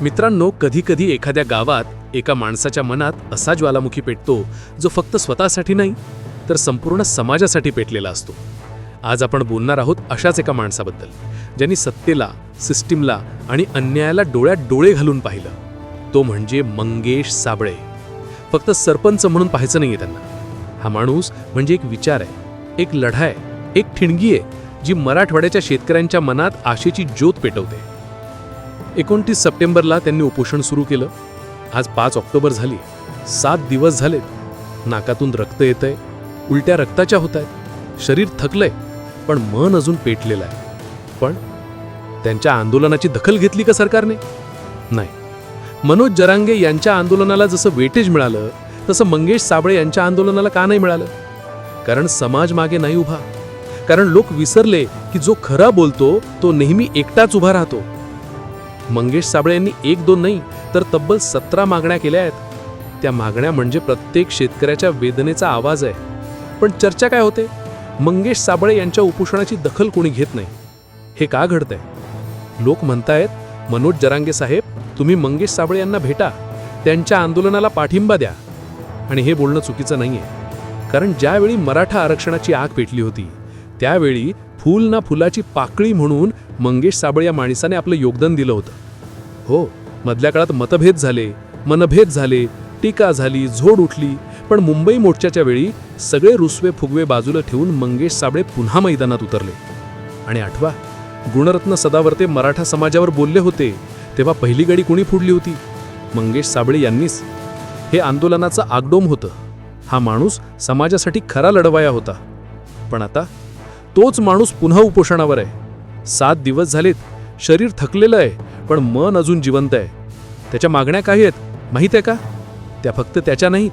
मित्रांनो कधीकधी एखाद्या गावात एका माणसाच्या मनात असा ज्वालामुखी पेटतो जो फक्त स्वतःसाठी नाही तर संपूर्ण समाजासाठी पेटलेला असतो. आज आपण बोलणार आहोत अशाच एका माणसाबद्दल ज्यांनी सत्तेला सिस्टीमला आणि अन्यायाला डोळ्यात डोळे घालून पाहिलं. तो म्हणजे मंगेश साबळे. फक्त सरपंच म्हणून पाहायचं नाहीये त्यांना. हा माणूस म्हणजे एक विचार आहे एक लढा आहे एक ठिणगी आहे जी मराठवाड्याच्या शेतकऱ्यांच्या मनात आशेची ज्योत पेटवते. एकोणतीस सप्टेंबरला त्यांनी उपोषण सुरू केलं. आज पाच ऑक्टोबर झाली. सात दिवस झालेत. नाकातून रक्त येतंय. उलट्या रक्ताच्या होत आहेत. शरीर थकलंय पण मन अजून पेटलेलं आहे. पण त्यांच्या आंदोलनाची दखल घेतली का सरकारने? नाही. मनोज जरांगे यांच्या आंदोलनाला जसं वेटेज मिळालं तसं मंगेश साबळे यांच्या आंदोलनाला का नाही मिळालं? कारण समाज मागे नाही उभा. कारण लोक विसरले की जो खरा बोलतो तो नेहमी एकटाच उभा राहतो. मंगेश साबळे यांनी एक दोन नाही तर तब्बल सतरा मागण्या केल्या आहेत. त्या मागण्या म्हणजे प्रत्येक शेतकऱ्याच्या वेदनेचा आवाज आहे. पण चर्चा काय होते? मंगेश साबळे यांच्या उपोषणाची दखल कोणी घेत नाही? हे का घडतंय? लोक म्हणतायत मनोज जरांगे साहेब तुम्ही मंगेश साबळे यांना भेटा. त्यांच्या आंदोलनाला पाठिंबा द्या. आणि हे बोलणं चुकीचं नाही आहे कारण ज्यावेळी मराठा आरक्षणाची आग पेटली होती त्यावेळी फूल ना फुलाची पाकळी म्हणून मंगेश साबळे या माणसाने आपलं योगदान दिलं होतं. हो मधल्या काळात मतभेद झाले मनभेद झाले टीका झाली झोड उठली पण मुंबई मोर्चाच्या वेळी सगळे रुसवे फुगवे बाजूला ठेवून मंगेश साबळे पुन्हा मैदानात उतरले. आणि आठवा गुणरत्न सदावर्ते मराठा समाजावर बोलले होते तेव्हा पहिली गाडी कोणी फुडली होती? मंगेश साबळे यांनीच. हे आंदोलनाचं आगडोम होतं. हा माणूस समाजासाठी खरा लढवाया होता. पण आता तोच माणूस पुन्हा उपोषणावर आहे. सात दिवस झालेत. शरीर थकलेलं आहे पण मन अजून जिवंत आहे. त्याच्या मागण्या काही आहेत माहीत आहे का? त्या फक्त त्याच्या नाहीत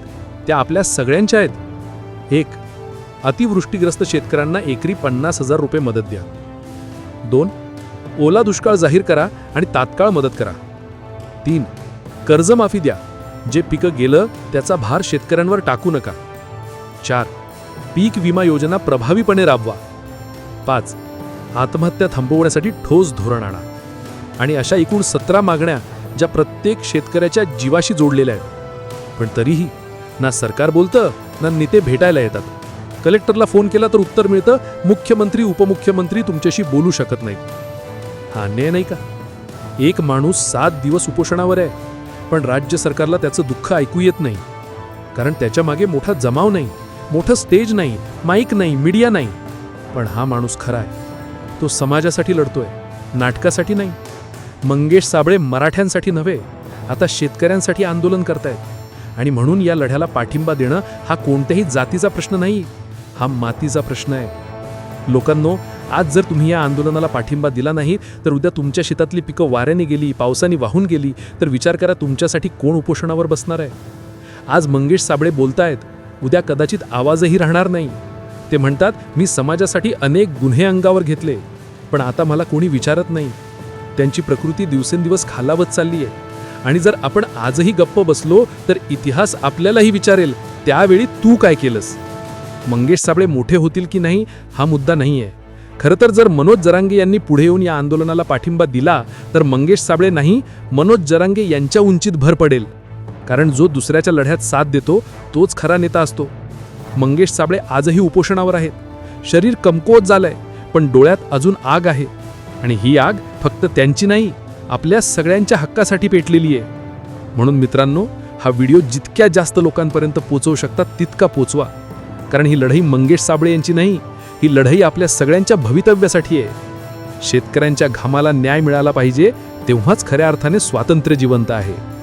त्या आपल्या सगळ्यांच्या आहेत. एक अतिवृष्टीग्रस्त शेतकऱ्यांना एकरी पन्नास हजार रुपये मदत द्या. दोन ओला दुष्काळ जाहीर करा आणि तात्काळ मदत करा. तीन कर्जमाफी द्या. जे पिकं गेलं त्याचा भार शेतकऱ्यांवर टाकू नका. चार पीक विमा योजना प्रभावीपणे राबवा. पाच. आत्महत्या थांबवण्यासाठी ठोस धोरण आणा. आणि अशा एकूण सतरा मागण्या ज्या प्रत्येक शेतकऱ्याच्या जीवाशी जोडलेल्या आहेत. पण तरीही ना सरकार बोलतं ना नेते भेटायला येतात. कलेक्टरला फोन केला तर उत्तर मिळतं मुख्यमंत्री उपमुख्यमंत्री तुमच्याशी बोलू शकत नाही हा अन्याय नाही का? एक माणूस सात दिवस उपोषणावर आहे पण राज्य सरकारला त्याचं दुःख ऐकू येत नाही. कारण त्याच्यामागे मोठा जमाव नाही मोठं स्टेज नाही माईक नाही मीडिया नाही. पण हा माणूस खरा आहे. तो समाजासाठी लढतोय नाटकासाठी नाही. मंगेश साबळे मराठ्यांसाठी नव्हे आता शेतकऱ्यांसाठी आंदोलन करतायत. आणि म्हणून या लढ्याला पाठिंबा देणं हा कोणत्याही जातीचा प्रश्न नाही हा मातीचा प्रश्न आहे. लोकांनो आज जर तुम्ही या आंदोलनाला पाठिंबा दिला नाही तर उद्या तुमच्या शेतातली पिकं वाऱ्याने गेली पावसाने वाहून गेली तर विचार करा तुमच्यासाठी कोण उपोषणावर बसणार आहे. आज मंगेश साबळे बोलतायत उद्या कदाचित आवाजही राहणार नाही. ते म्हणतात मी समाजासाठी अनेक गुन्हे अंगावर घेतले पण आता मला कोणी विचारत नाही. त्यांची प्रकृती दिवसेंदिवस खालावत चालली आहे आणि जर आपण आजही गप्प बसलो तर इतिहास आपल्यालाही विचारेल त्यावेळी तू काय केलंस? मंगेश साबळे मोठे होतील की नाही हा मुद्दा नाही आहे खरं तर जर मनोज जरांगे यांनी पुढे येऊन या आंदोलनाला पाठिंबा दिला तर मंगेश साबळे नाही मनोज जरांगे यांच्या उंचीत भर पडेल. कारण जो दुसऱ्याच्या लढ्यात साथ देतो तोच खरा नेता असतो. मंगेश साबळे आजही उपोषणावर आहेत. शरीर कमकुवत झालंय पण डोळ्यात अजून आग आहे. आणि ही आग फक्त त्यांची नाही आपल्या सगळ्यांच्या हक्कासाठी पेटलेली आहे. म्हणून मित्रांनो हा व्हिडिओ जितक्या जास्त लोकांपर्यंत पोचवू शकतात तितका पोचवा. कारण ही लढाई मंगेश साबळे यांची नाही ही लढाई आपल्या सगळ्यांच्या भवितव्यासाठी आहे. शेतकऱ्यांच्या घामाला न्याय मिळाला पाहिजे तेव्हाच खऱ्या अर्थाने स्वातंत्र्य जिवंत आहे.